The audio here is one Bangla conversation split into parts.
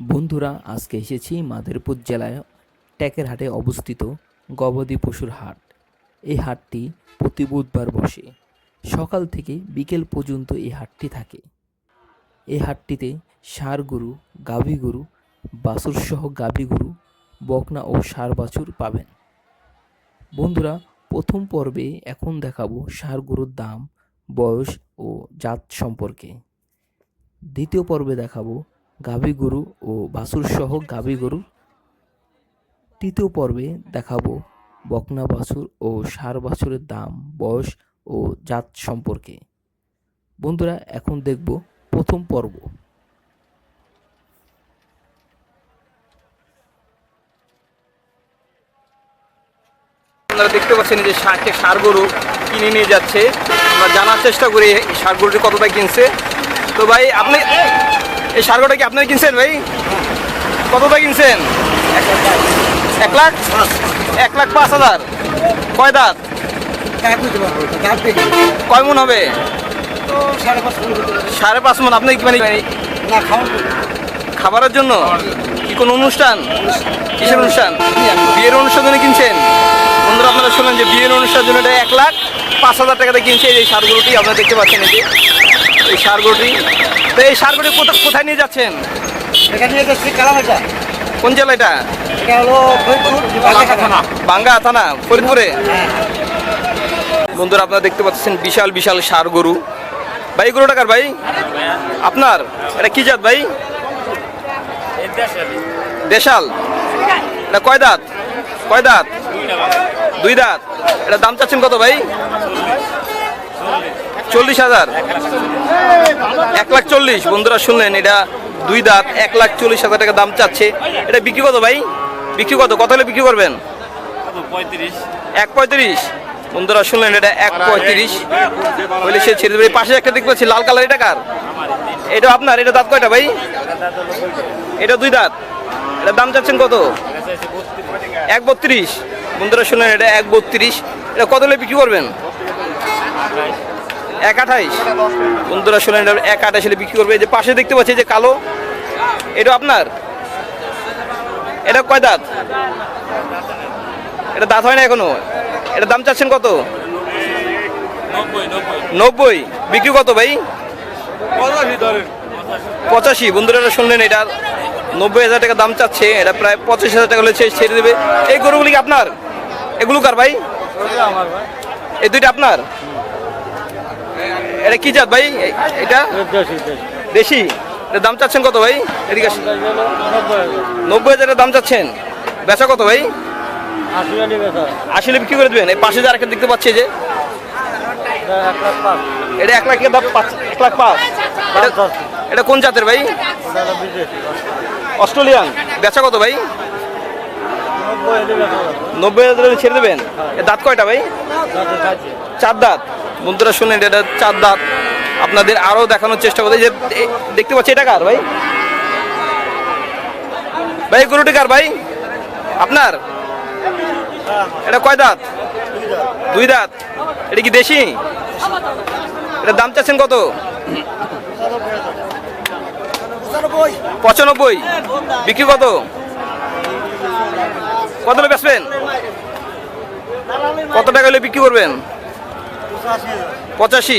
বন্ধুরা, আজকে এসেছি মাদারীপুর জেলায় ট্যাকেরহাটে অবস্থিত গবাদি পশুর হাট। এই হাটটি প্রতি বুধবার বসে। সকাল থেকে বিকেল পর্যন্ত এই হাটটি থাকে। এই হাটটিতে ষাঁড় গরু, গাভী গরু বাছুরসহ গাভী গরু, বকনা ও ষাঁড় বাছুর পাবেন। বন্ধুরা, প্রথম পর্বে এখন দেখাবো ষাঁড় গরুর দাম, বয়স ও জাত সম্পর্কে। দ্বিতীয় পর্বে দেখাবো গাভী গরু ও বাছুর সহ গাভী গরু তৃতীয় পর্বে দেখাবো বকনা বাছুর ও ষাঁড় বাছুরের দাম, বয়স ও জাত সম্পর্কে। বন্ধুরা, এখন দেখব প্রথম পর্ব। আপনারা দেখতে পাচ্ছেন যে ষাটটি ষাড় গরু কিনে নিয়ে যাচ্ছে। আমরা জানার চেষ্টা করি ষাড় গরুটি কত কিনছে। তো ভাই, আপনি এই গরুটা কি আপনারা কিনছেন ভাই? কত টাকা কিনছেন? এক লাখ? এক লাখ পাঁচ হাজার। কয় দাঁত? কয় মন হবে? সাড়ে পাঁচ মন। আপনি মানে খাবারের জন্য? কি কোনো অনুষ্ঠান? কিসের অনুষ্ঠান? বিয়ের অনুষ্ঠানের জন্য কিনছেন? বন্ধুরা, আপনারা শুনলেন যে বিয়ের অনুষ্ঠানের জন্য এটা এক লাখ পাঁচ হাজার টাকাতে কিনছে এই সারগুলোটি আপনারা দেখতে পাচ্ছেন এই যে এই সারগুলোটি তো এই সারগুলি কোথায় কোথায় নিয়ে যাচ্ছেন? এখানে নিয়ে যাচ্ছি কোন জেলা এটা? এটা হলো বাঙ্গা থানা। ফরিদপুরে? বন্ধুরা আপনারা দেখতে পাচ্ছেন বিশাল বিশাল সার গরু। ভাই গরু টাকার ভাই? আপনার? এটা কি জাত ভাই? দেশাল। এটা কয় দাঁত? কয় দাঁত? দুই দাঁত। এটা দাম চাচ্ছেন কত ভাই? চল্লিশ হাজার। এক লাখ চল্লিশ। বন্ধুরা শুনলেন, এটা দুই দাঁত, এক লাখ চল্লিশ হাজার টাকা দাম চাচ্ছে। এটা বিক্রি কত ভাই? বিক্রি কত? কত হলে বিক্রি করবেন? এক পঁয়ত্রিশ। বন্ধুরা শুনলেন, এটা এক পঁয়ত্রিশ। বলে সে ছেড়ে দেবে। পাশে একটা দেখতে পাচ্ছি, লাল কালার, এটা কার? এটা আপনার? এটা দাঁত কয়টা ভাই? এটা দুই দাঁত। এটা দাম চাচ্ছেন কত? এক বত্রিশ। বন্ধুরা শুনলেন, এটা এক বত্রিশ। এটা কত হলে বিক্রি করবেন? এক আঠাইশ। বন্ধুরা শুনলেন এটা এক আঠাইশ হলে বিক্রি করবে। এই যে পাশে দেখতে পাচ্ছি যে কালো এটা আপনার? এটা কয় দাঁত? এটা দাঁত হয় না এখনও? এটা দাম চাচ্ছেন কত? নব্বই। বিক্রি কত ভাই? পঁচাশি বন্ধুরা শুনলেন এটা নব্বই হাজার টাকা দাম চাচ্ছে এটা প্রায় পঁচাশি হাজার টাকা হলে ছেড়ে দেবে। এই গরুগুলি কি আপনার? এগুলো কার ভাই। এই দুইটা আপনার? এটা কি জাত ভাই? এটা? দেশি এটা দাম চাচ্ছেন কত ভাই? এদিকে। নব্বই হাজারের দাম চাচ্ছেন। বেচা কত ভাই? আসলে বিক্রি করে দেবেন। এই পাশে যে আরেকটা দেখতে পাচ্ছি যে। এটা এক লাখ এক লাখ পাঁচ। এটা- কোন জাতের ভাই? অস্ট্রেলিয়ান। বেচা কত ভাই? নব্বই হাজার ছেড়ে দেবেন। এ দাঁত কয়টা ভাই? চার দাঁত। বন্ধুরা শুনেন, এটা চার দাঁত আপনাদের আরও দেখানোর চেষ্টা করতে যে দেখতে পাচ্ছি এটা কার ভাই? ভাই, গরুটি কার ভাই? আপনার? এটা কয় দাঁত? দুই দাঁত। এটা কি দেশি? এটা দাম চাচ্ছেন কত? পঁচানব্বই। বিক্রি কত? কত বেচবেন? কত টাকা হলে বিক্রি করবেন? পঁচাশি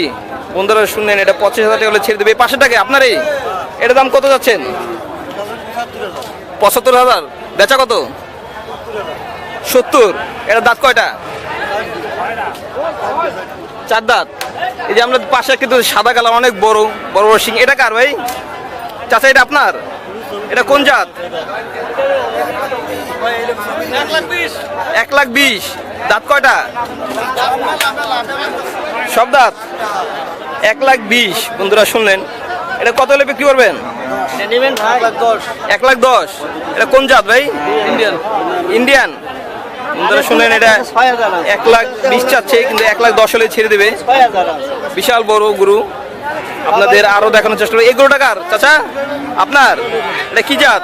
বন্ধুরা শুনলেন এটা পঁচিশ হাজার টাকা হলে ছেড়ে দেবে। এই পাশেরটাকে আপনার এই এটার দাম কত যাচ্ছেন? পঁচাত্তর হাজার। বেচা কত? সত্তর এটা দাঁত কয়টা? চার দাঁত। এই যে আমরা পাশে কিন্তু সাদা কালার অনেক বড় বড় বড় সিং এটা কার ভাই? চাচা এটা আপনার? এটা কোন জাত? এক লাখ বিশ। দাঁত কয়টা? সব দাঁত? এক লাখ বিশ। বন্ধুরা শুনলেন। এটা কত হলে বিক্রি করবেন? এক লাখ দশ। এটা কোন জাত ভাই? ইন্ডিয়ান। ইন্ডিয়ান। বন্ধুরা শুনলেন এটা। এক লাখ বিশ চাচ্ছে কিন্তু এক লাখ দশ হলে ছেড়ে দেবে। বিশাল বড় গুরু। আপনাদের আরও দেখানোর চেষ্টা করব। এই গরু টাকার চাচা আপনার? এটা কি জাত?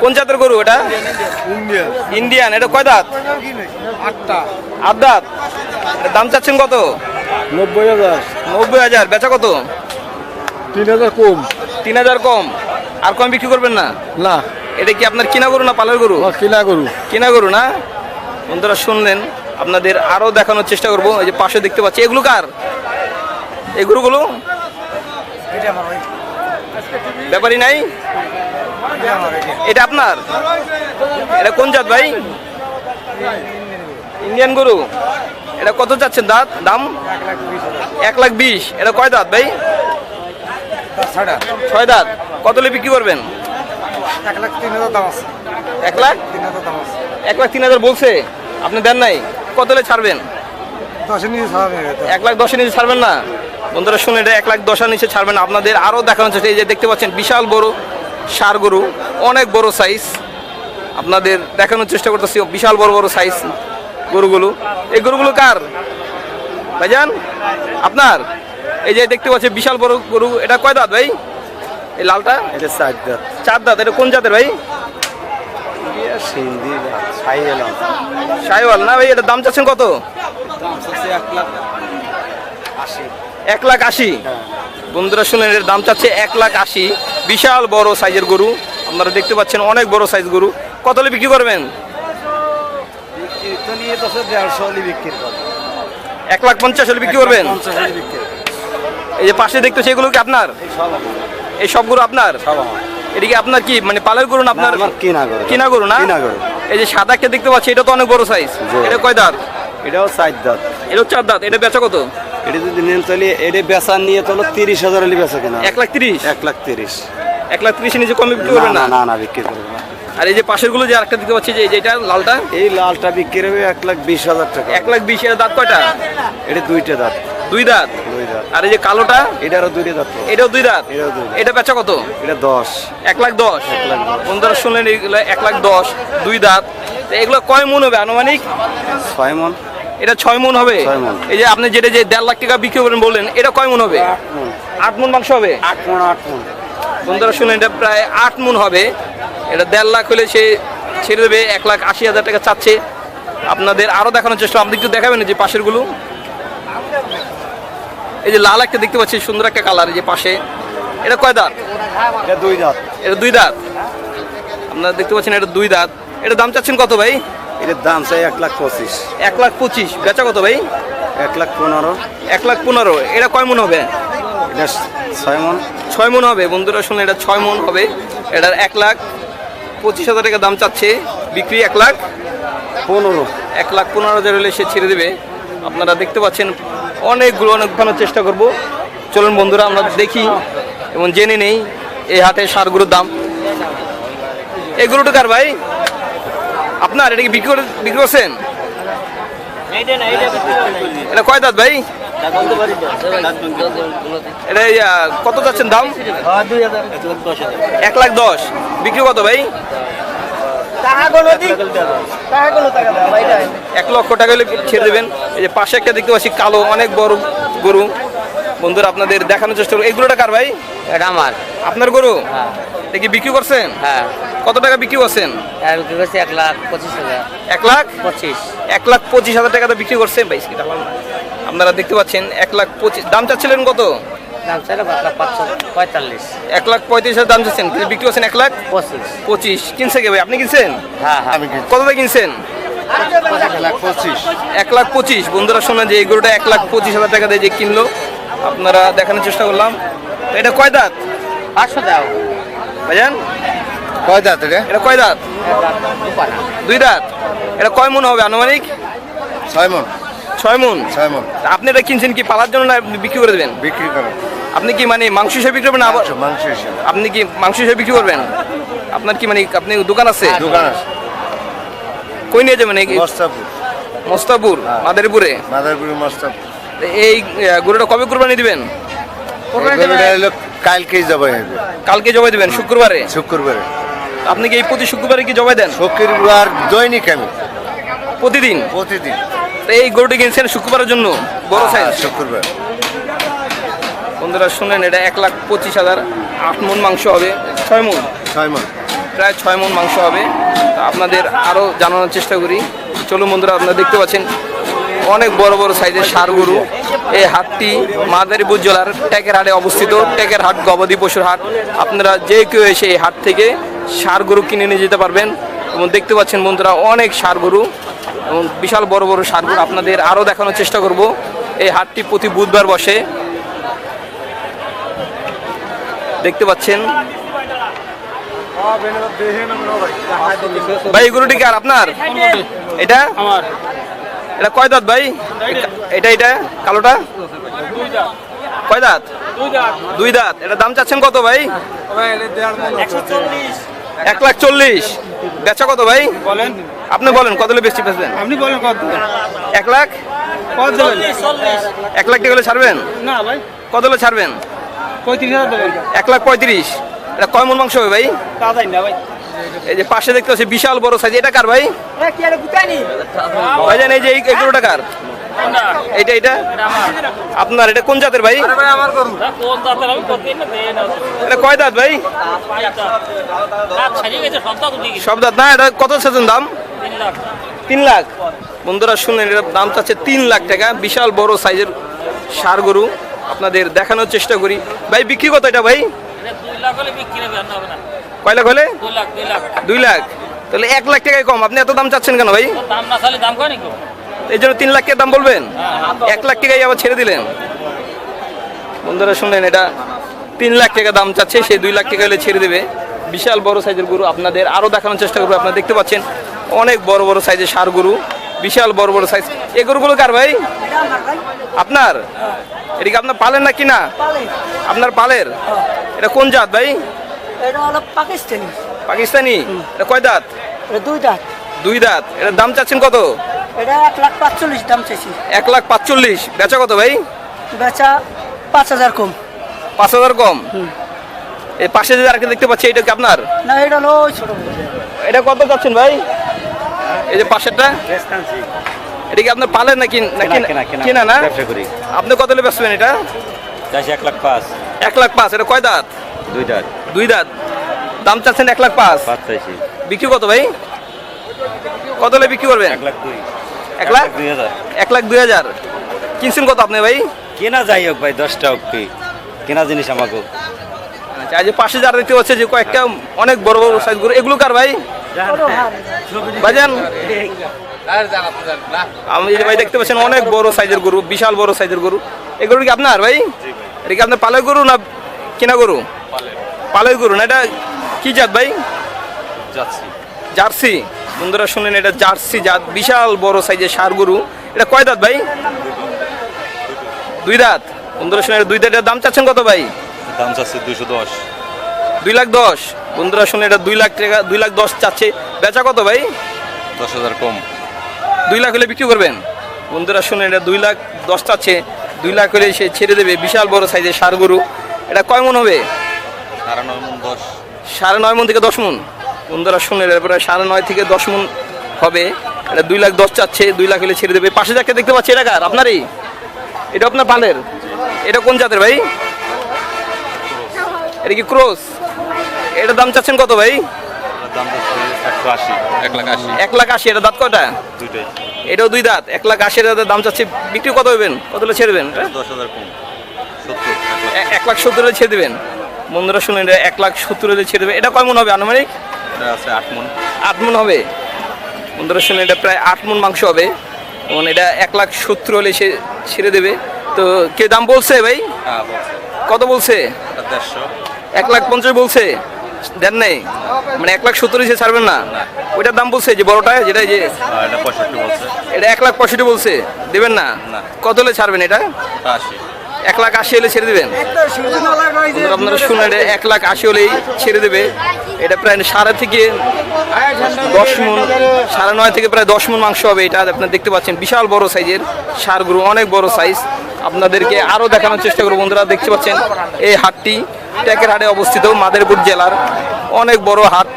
কোন জাতের গরু এটা? ইন্ডিয়ান। এটা কয় দাঁত? আটটা। আট দাঁত। দাম চাচ্ছেন কত? নব্বই হাজার। নব্বই হাজার। বেচা কত? তিন হাজার কম। তিন হাজার কম। আর কম বিক্রি করবেন না? না। এটা কি আপনার কিনা গরু না পালের গরু? কিনা গরু। কিনা গরু না? বন্ধুরা শুনলেন। আপনাদের আরও দেখানোর চেষ্টা করব। এই যে পাশে দেখতে পাচ্ছি। এগুলো কার? এই গরুগুলো? ব্যাপারই নাই? এটা আপনার? এটা কোন জাত ভাই? ইন্ডিয়ান গরু। এটা কত যাচ্ছেন দাঁত? দাম? এক লাখ বিশ। এটা কয় দাঁত ভাই? ছয় দাঁত। কত হলে বিক্রি করবেন? এক লাখ? তিন হাজার এক লাখ তিন হাজার এক লাখ তিন হাজার বলছে। আপনি দেন নাই? কত হলে ছাড়বেন? এক লাখ দশের নিচে ছাড়বেন না। বন্ধুরা শুনে এটা এক লাখ দশের নিচে ছাড়বেন। আপনাদের আরও দেখানো চেষ্টা এই যে দেখতে পাচ্ছেন, বিশাল বড় সার গরু অনেক বড় সাইজ আপনাদের দেখানোর চেষ্টা করতেছি বিশাল বড় বড় সাইজ গরুগুলো। এই গরুগুলো কার? ভাইজান আপনার? এই যে দেখতে পাচ্ছি বিশাল বড় গরু। এটা কয় দাঁত ভাই? এই লালটা? এটা চার দাঁত। চার দাঁত এটা কোন জাতের ভাই? সিন্ধি সাইওয়াল। না ভাই এটা দাম চাচ্ছেন কত? এক লাখ আশি। এক লাখ আশি? বন্ধুরা শুনেন এর দাম চাচ্ছে এক লাখ আশি। বিশাল বড় সাইজের গরু। আপনারা দেখতে পাচ্ছেন অনেক বড় সাইজ গরু। কত হলে বিক্রি করবেন? এক লাখ পঞ্চাশ হলে বিক্রি করবেন? এই যে পাশে দেখতে সেগুলো কি আপনার? এই সব গরু আপনার? এটা কি আপনার কি মানে পালের গরু না আপনার? কিনা গরু। কিনা গরু না? গরু। এই যে সাদা একটা দেখতে পাচ্ছি এটা তো অনেক বড় সাইজ এটা কয় দাঁত? এটাও চার দাঁত। এটা চার দাঁত। এটা বেচা কত? এটা যদি নেন তাহলে এটা বেচা নিয়ে তাহলে তিরিশ হাজার হলে বেচা কিনা। এক লাখ তিরিশ? এক লাখ তিরিশ। এক লাখ তিরিশের নিচে কমে বিক্রি না করবেন না? না না বিক্রি করব না। আর এই যে পাশেরগুলো যে আরেকটা দেখতে পাচ্ছি যে যেটা লালটা? এই লালটা বিক্রি হবে এক লাখ বিশ হাজার টাকা। এক লাখ বিশ এর দাঁত কয়টা? এটা দুইটা দাঁত। দুই দাঁত? দুই দাঁত। আর এই যে কালোটা? এটারও দুইটা দাঁত। এটাও দুই দাঁত? এটাও দুই এটা বেচা কত? এটা দশ। এক লাখ দশ? লাখ দশ। বন্ধুরা শুনলেন এগুলো এক লাখ দশ দুই দাঁত। এগুলো কয় মন হবে আনুমানিক? ছয় মন। এটা ছয় মন হবে? এই যে আপনি যেটা যে দেড় লাখ টাকা বিক্রি করেন বললেন এটা কয় মন হবে? আট মন মাংস হবে? আট মন আট মন বন্ধুরা শুনলেন এটা প্রায় আট মন হবে। এটা দেড় লাখ হলে সে ছেড়ে দেবে এক লাখ আশি হাজার টাকা চাচ্ছে। আপনাদের আরও দেখানোর চেষ্টা আপনি একটু দেখাবেন যে পাশেরগুলো এই যে লাল একটা দেখতে পাচ্ছি সুন্দর একটা কালার এই যে পাশে। এটা কয় দাঁত? এটা দুই দাঁত। এটা দুই দাঁত। আপনারা দেখতে পাচ্ছেন এটা দুই দাঁত। এটা দাম চাচ্ছেন কত ভাই? এটার দাম চাই এক লাখ পঁচিশ। এক লাখ পঁচিশ। বেচা কত ভাই? এক লাখ পনেরো। এক লাখ পনেরো। এটা কয় মন হবে? এটা ছয় মন। ছয় মন হবে। বন্ধুরা শুনে এটা ছয় মন হবে। এটার এক লাখ পঁচিশ হাজার টাকা দাম চাচ্ছে। বিক্রি এক লাখ পনেরো। এক লাখ পনেরো হাজার হলে সে ছেড়ে দেবে। আপনারা দেখতে পাচ্ছেন অনেকগুলো অনেক ঘানোর চেষ্টা করব। চলুন বন্ধুরা আমরা দেখি এবং জেনে নেই এই হাটে সারগুলোর দাম। এই গরুটা কার ভাই? আপনার এটা কি বিক্রি করে বিক্রি করছেন? এটা কয় দাঁত ভাই? এটা কত যাচ্ছেন দাম? এক লাখ দশ বিক্রি কত ভাই? এক লক্ষ টাকা হলে ছেড়ে দেবেন। এই যে পাশে একটা দেখতে পাচ্ছি কালো অনেক বড় গরু। বন্ধুরা আপনাদের দেখানোর চেষ্টা করব। এগুলো কার ভাই? এটা আমার। আপনার গরু? হ্যাঁ। এটা কি বিক্রি করছেন? হ্যাঁ। কত টাকা বিক্রি করছেন? আর বিক্রি করছি এক লাখ পঁচিশ হাজার। এক লাখ? পঁচিশ। এক লাখ পঁচিশ হাজার টাকাতে বিক্রি করছেন? ভাই। আপনারা দেখতে পাচ্ছেন এক লাখ পঁচিশ। দাম চাচ্ছিলেন কত? দাম চাইলে এক লাখ পাঁচশো পঁয়তাল্লিশ। এক লাখ পঁয়ত্রিশ হাজার দাম চাচ্ছেন। বিক্রি করছেন এক লাখ? পঁচিশ। পঁচিশ। কিনছে কে ভাই? আপনি কিনছেন? হ্যাঁ হ্যাঁ। কত দিয়ে কিনছেন? পঁচিশ। এক লাখ পঁচিশ। বন্ধুরা শোনা যে এই গরুটা এক লাখ পঁচিশ হাজার টাকা দিয়ে যে কিনলো আপনারা দেখানোর চেষ্টা করলাম। এটা কয় দাঁত? পাঁচশো দাও। ভাইজান? কয় দাঁত এটা? এটা কয় দাঁত? দুই দাঁত? এটা কয় মন হবে আনুমানিক? ছয় মন। ছয় মন? ছয় মন। আপনি এটা কিনছেন কি পালার জন্য না বিক্রি করে দেবেন? বিক্রি করেন। আপনি কি মানে মাংস হিসেবে বিক্রি করবেন আবার? মাংস হিসেবে। আপনি কি মাংস হিসেবে বিক্রি করবেন? আপনার কি মানে আপনি দোকান আছে? দোকান আছে। কই নিয়ে যাবেন মস্তাপুর। মোস্তাপুর মাদারীপুরে? মাদারপুর মস্তাপুর। এই গরুটা কবে কুরবানি দিবেন? হলো কালকেই জবাই হবে। কালকে জবাই দিবেন শুক্রবারে? শুক্রবারে। আপনি কি এই প্রতি শুক্রবারে কি জবাই দেন? শুক্রবার দৈনিক আমি। প্রতিদিন? প্রতিদিন। এই গরুটি কিনছেন শুক্রবারের জন্য? বড় হ্যাঁ, সাইজ শুক্রবার। বন্ধুরা শুনেন এটা এক লাখ পঁচিশ হাজার আট মন মাংস হবে। ছয় মন? ছয় মন। প্রায় ছয় মন মাংস হবে। তা আপনাদের আরও জানানোর চেষ্টা করি। চলুন বন্ধুরা আপনারা দেখতে পাচ্ছেন অনেক বড় বড় সাইজের সার গরু। এই হাটটি মাদারীপুর জেলার টেকের হাটে অবস্থিত। টেকের হাট গবাদি পশুর হাট। আপনারা যে কেউ এসে এই হাট থেকে সার গরু কিনে নিয়ে যেতে পারবেন। এবং দেখতে পাচ্ছেন বন্ধুরা অনেক সার গরু এবং বিশাল বড় বড় সার গরু আপনাদের আরও দেখানোর চেষ্টা করব। এই হাটটি প্রতি বুধবার বসে। দেখতে পাচ্ছেন। ভাই গরুটি কি আর আপনার? এটা? আমার। এটা কয় দাঁত ভাই? এটা এটা কালোটা? কয় দাঁত? দুই দাঁত। এটা দাম চাচ্ছেন কত ভাই? এক লাখ চল্লিশ। বেচা কত ভাই? বলেন। আপনি বলেন কত বেশি বেচবেন? আপনি বলেন কত? এক লাখ? কত দেবেন? এক লাখ টাকা ছাড়বেন? না ভাই। কত হলে ছাড়বেন? পঁয়ত্রিশ হাজার দেবেন। এক লাখ পঁয়ত্রিশ। এটা কয় মন মাংস হবে ভাই? না ভাই। এই যে পাশে দেখতে পাচ্ছি বিশাল বড় সাইজ এটা কার ভাই? ভাইজান এই যে এই কার? এইটা এটা আপনার এটা কোন জাতের ভাই? এটা কয় দাঁত ভাই? সব দাঁত না এটা কত সেজন দাম? তিন লাখ। বন্ধুরা শুনলেন এটার দাম চাচ্ছে তিন লাখ টাকা। বিশাল বড় সাইজের সার গরু আপনাদের দেখানোর চেষ্টা করি। ভাই বিক্রি কত এটা ভাই? কয় লাখ হলে? দুই লাখ তাহলে এক লাখ টাকায় কম। আপনি এত দাম চাচ্ছেন কেন ভাই? দাম না চালে দাম কয় নাকি? এই জন্য তিন লাখ টাকা দাম বলবেন? এক লাখ টাকাই আবার ছেড়ে দিলেন। বন্ধুরা শুনলেন এটা তিন লাখ টাকা দাম চাচ্ছে সেই দুই লাখ টাকা হলে ছেড়ে দেবে। বিশাল বড় সাইজের গরু আপনাদের আরও দেখানোর চেষ্টা করব। আপনারা দেখতে পাচ্ছেন অনেক বড় বড় সাইজের সার গরু বিশাল বড় বড় সাইজ। এই গরুগুলো কার ভাই? আপনার? এটা কি আপনার পালেন না কিনা আপনার পালের? এটা কোন জাত ভাই? এটা হলো পাকিস্তানি। পাকিস্তানি? এটা কয় দাঁত? এটা দুই দাঁত। দুই দাঁত। এটার দাম চাচ্ছেন কত? এটা এক লাখ পাঁচচল্লিশ দাম চাইছি। এক লাখ পাঁচচল্লিশ। বেচা কত ভাই? বেচা পাঁচ হাজার কম। পাঁচ হাজার কম? এই পাশে যে আরেকটা দেখতে পাচ্ছি এটা কি আপনার? না এটা হলো ছোট এটা কত যাচ্ছেন ভাই? এই যে পাশেরটা? এটা কি আপনার পালেন নাকি নাকি কিনা না? আপনি কত বেচবেন এটা? চাষি এক লাখ পাঁচ। এক লাখ পাঁচ। এটা কয় দাঁত? দুই দাঁত। দুই দাঁত। দাম চাচ্ছেন এক লাখ পাঁচ। বিক্রি কত ভাই? কত হলে বিক্রি করবেন? এক লাখ দুই। এক লাখ? দুই হাজার। এক লাখ দুই হাজার। কিনছেন কত আপনি ভাই? কেনা যাই হোক ভাই দশটা হোক কেনা জিনিস আমাকে আচ্ছা যে পাশে যারা দেখতে পাচ্ছে যে কয়েকটা অনেক বড় বড় সাইজ গরু এগুলো কার ভাই? ভাইজান। আমি ভাই দেখতে পাচ্ছেন অনেক বড় সাইজের গরু বিশাল বড় সাইজের গরু। এই গরু কি আপনার ভাই? এটা কি আপনার পালয় গরু না কেনা গরু? পালয় গরু না এটা কি জাত ভাই? জার্সি। জার্সি। বন্ধুরা শুনেন এটা জার্সি জাত বিশাল বড় সাইজের সার গরু। এটা কয় দাঁত ভাই? দুই দাঁত। বন্ধুরা শুনে দুই দাঁতের দাম চাচ্ছেন কত ভাই? দাম চাচ্ছে দুশো দশ। দুই লাখ দশ। বন্ধুরা শুনে এটা দুই লাখ টাকা দুই লাখ দশ চাচ্ছে। বেচা কত ভাই? দশ হাজার কম। দুই লাখ হলে বিক্রি করবেন? বন্ধুরা শুনে এটা দুই লাখ দশ চাচ্ছে। দুই লাখ হলে সে ছেড়ে দেবে বিশাল বড় সাইজের সার গরু। এটা কয় মন হবে? সাড়ে নয় মন দশ। সাড়ে নয় মন থেকে দশ মন? বন্ধুরা শুনে এটা প্রায় সাড়ে নয় থেকে দশ মন হবে। এটা দুই লাখ দশ চাচ্ছে দুই লাখ হলে ছেড়ে দেবে। পাশে যাকে দেখতে পাচ্ছি এটা কার? আপনারই? এটা আপনার পালের এটা কোন জাতের ভাই? এটা কি ক্রস? এটার দাম চাচ্ছেন কত ভাই? এক লাখ আশি। এটা দাঁত কয়টা? এটাও দুই দাঁত। এক লাখ আশি হাজার দাম চাচ্ছে বিক্রি কত হবেন কত ছেড়ে দেবেন? দশ হাজার এক লাখ। সত্তর ছেড়ে দেবেন। বন্ধুরা শুনেন এটা এক লাখ সত্তর হলে ছেড়ে দেবে। এটা কয় মন হবে আনুমানিক? এটা আছে আট মন। আট মন হবে? বন্ধুরা শুনে এটা প্রায় আট মন মাংস হবে। এবং এটা এক লাখ সত্তর হলে সে ছেড়ে দেবে। তো কে দাম বলছে ভাই? হ্যাঁ কত বলছে? এক লাখ পঞ্চাশ বলছে? দেন নেই? মানে এক লাখ সত্তর ছাড়বেন না? ওইটার দাম বলছে যে বড়টা যেটা যে এটা বলছে। এটা এক লাখ পঁয়ষট্টি বলছে। দেবেন না? না। কত হলে ছাড়বেন এটা? আশি। এক লাখ আশি হলে ছেড়ে দেবেন? আপনারা শুনলেন এক লাখ আশি হলেই ছেড়ে দেবে। এটা প্রায় সাড়ে থেকে দশ মন সাড়ে নয় থেকে প্রায় দশ মন মাংস হবে। এটা আপনারা দেখতে পাচ্ছেন বিশাল বড় সাইজের সারগুলো অনেক বড় সাইজ। আপনাদেরকে আরও দেখানোর চেষ্টা করব বন্ধুরা দেখতে পাচ্ছেন এই হাটটি ট্যাকের হাটে অবস্থিত মাদারীপুর জেলার অনেক বড় হাট।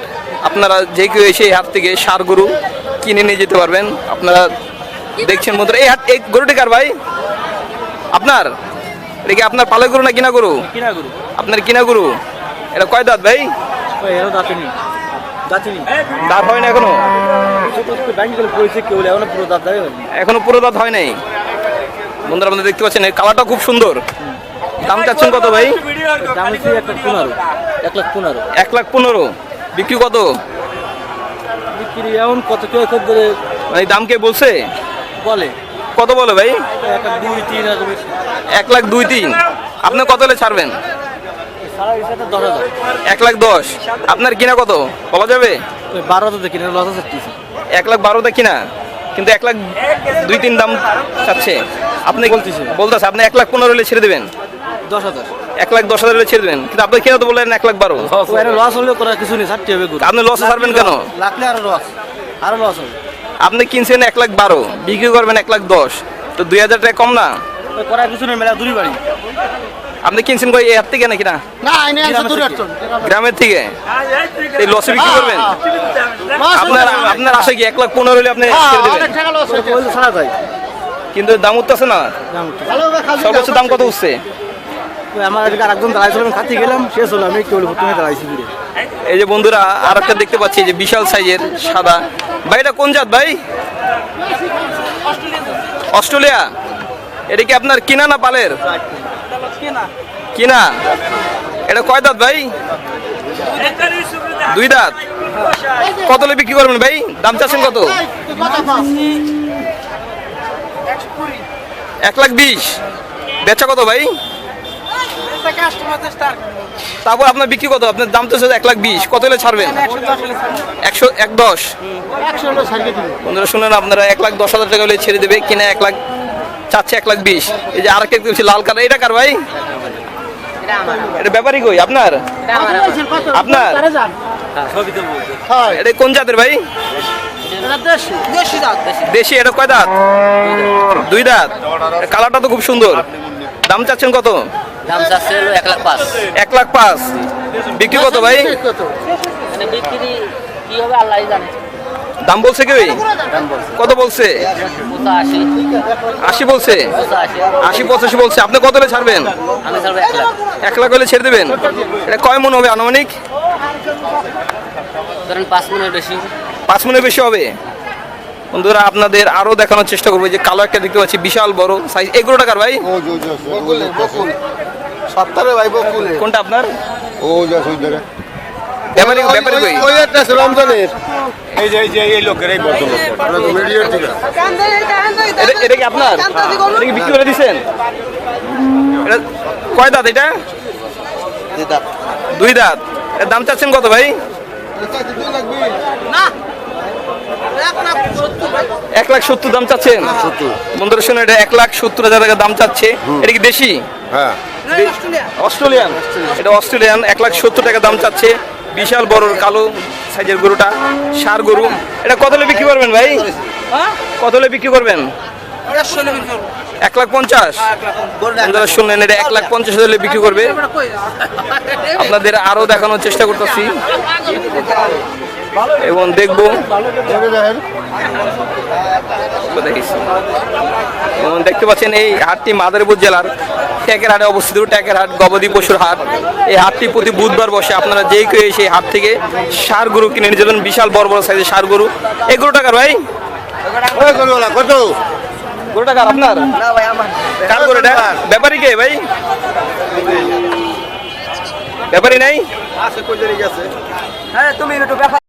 আপনারা যে কেউ এসে এই হাট থেকে সার গরু কিনে নিয়ে যেতে পারবেন। আপনারা দেখছেন বন্ধুরা এই হাট এই গরুটি কার ভাই? আপনার? এটা কি আপনার পালক গরু না কিনা গরু? কিনা গরু। আপনার কিনা গরু? এটা কয় দাঁত ভাই? দাঁত হয় না এখনও? এখনও পুরো দাঁত এখনও পুরো দাঁত হয় নাই? বন্ধুরা আপনারা দেখতে পাচ্ছেন কালারটা খুব সুন্দর। দাম চাচ্ছেন কত ভাই? দাম হচ্ছে এক লাখ পনেরো। এক লাখ পনেরো। এক লাখ পনেরো। বিক্রি কত? বিক্রি এমন কত কেউ কত মানে দাম কে বলছে? বলে। কত বলে ভাই? এক লাখ দুই তিন। আপনি কত হলে ছাড়বেন? এক লাখ দশ। আপনার কিনা কত? বলা যাবে? ওই বারো হাজার দেখি লস আছে টিসি এক লাখ বারোতে কিনা? কিন্তু এক লাখ দুই তিন দাম চাচ্ছে। আপনি বলতেছে। বলতেছে আপনি এক লাখ পনেরো হলে ছেড়ে দেবেন। দশ হাজার। এক লাখ দশ হাজার হলে ছেড়ে দেবেন। কিন্তু আপনি কিনা তো বললেন এক লাখ বারো। লস হলেও করার কিছু নেই ষাটটি হবে। আপনি লসে ছাড়বেন কেন? লাগলে আরও লস আরও লস হবে। আপনি কিনছেন এক লাখ বারো বিক্রি করবেন এক লাখ দশ। তো দুই হাজার টাকা কম না? করার কিছু নেই মেলা দূরই বাড়ি। আপনি কিনছেন কই এই হাত থেকে নাকি না? গ্রামের থেকে? এই লসে বিক্রি করবেন? আপনার আপনার আশা কি? এক লাখ পনেরো হলে আপনি যায়। কিন্তু দাম উঠতেছে না। দাম সর্বোচ্চ দাম কত উঠছে? আমার আরেকজন দাঁড়াইছিল, আমি খাতে গেলাম শেষ হলো আমি একটু দূরে এই যে বন্ধুরা আর একটা দেখতে পাচ্ছি যে বিশাল সাইজের সাদা। ভাই, এটা কোন জাত ভাই? অস্ট্রেলিয়া। এটা কি আপনার কিনা না পালের? কিনা। এটা কয় দাঁত ভাই? দুই দাঁত। কত হলে বিক্রি করবেন ভাই? দাম চাচ্ছেন কত? এক লাখ বিশ। বেচা কত ভাই? তারপর আপনার বিক্রি কত? আপনার দাম তো এক লাখ বিশ। কত হলে ছাড়বেন? একশো এক দশ? বন্ধুরা শুনেন আপনারা এক লাখ দশ হাজার টাকা হলে ছেড়ে দেবে কিনা এক লাখ চাচ্ছে এক লাখ বিশ। এই যে আর একটা দেখছি লাল কালার এটা কার ভাই? এটা ব্যাপারই কই? আপনার? আপনার? এটা কোন জাতের ভাই? দেশি। এটা কয় দাঁত। দুই দাঁত। কালারটা তো খুব সুন্দর। দাম চাচ্ছেন কত? দাম চাচ্ছে হলো এক লাখ পাঁচ। এক লাখ পাঁচ। বিক্রি কত ভাই? মানে বিক্রি কি হবে আল্লাহ জানে। দাম বলছে কি কত বলছে? আশি বলছে? আশি পঁচাশি বলছে। আপনি কত হলে ছাড়বেন? এক লাখ। হলে ছেড়ে দেবেন? এটা কয় মন হবে আনুমানিক? ধরেন পাঁচ মিনিট বেশি। পাঁচ মনের বেশি হবে। বন্ধুরা আপনাদের আরও দেখানোর চেষ্টা করব। যে কালো একটা দেখতে পাচ্ছি বিশাল বড় সাইজ এগুলো টাকার ভাই? সত্তরে ভাই বকুলে কোনটা আপনার? ও যা সুন্দর ব্যাপারী ব্যাপারী কই? ওই একটা রমজানের। এই যে এই যে এই লোকের এই ভদ্রলোক তো মিডিয়ার থেকে এটা এটা কি আপনার? এটা কি বিক্রি করে দিছেন? এটা কয় দাঁত এটা? দুই দাঁত। এর দাম চাচ্ছেন কত ভাই? এক লাখ সত্তর দাম চাচ্ছেন? বন্ধুরা শুনে এটা এক লাখ সত্তর হাজার টাকা দাম চাচ্ছে। এটা কি দেশি? হ্যাঁ। অস্ট্রেলিয়ান। এটা অস্ট্রেলিয়ান এক লাখ সত্তর টাকা দাম চাচ্ছে। বিশাল বড় কালো সাইজের গরুটা সার গরু। এটা কত হলে বিক্রি করবেন ভাই? কত হলে বিক্রি করবেন? এক লাখ পঞ্চাশ? আপনারা শুনলেন এটা এক লাখ পঞ্চাশ হাজার হলে বিক্রি করবে। আপনাদের আরও দেখানোর চেষ্টা করতেছি। এবং দেখব। এবং দেখতে পাচ্ছেন এই হাটটি মাদারীপুর জেলার ট্যাকের হাটে অবস্থিত। ট্যাকের হাট গবাদি পশুর হাট। এই হাটটি প্রতি বুধবার বসে আপনারা যেই কেউ সেই হাট থেকে সার গরু কিনে নিয়ে যাবেন। বিশাল বড় বড় সাইজের সার গরু। এগুলো টাকার ভাই? কত গরু টাকার আপনার? কার গরু এটা ব্যাপারী কে ভাই? ব্যাপারী নাই? হ্যাঁ তুমি একটু ব্যাপার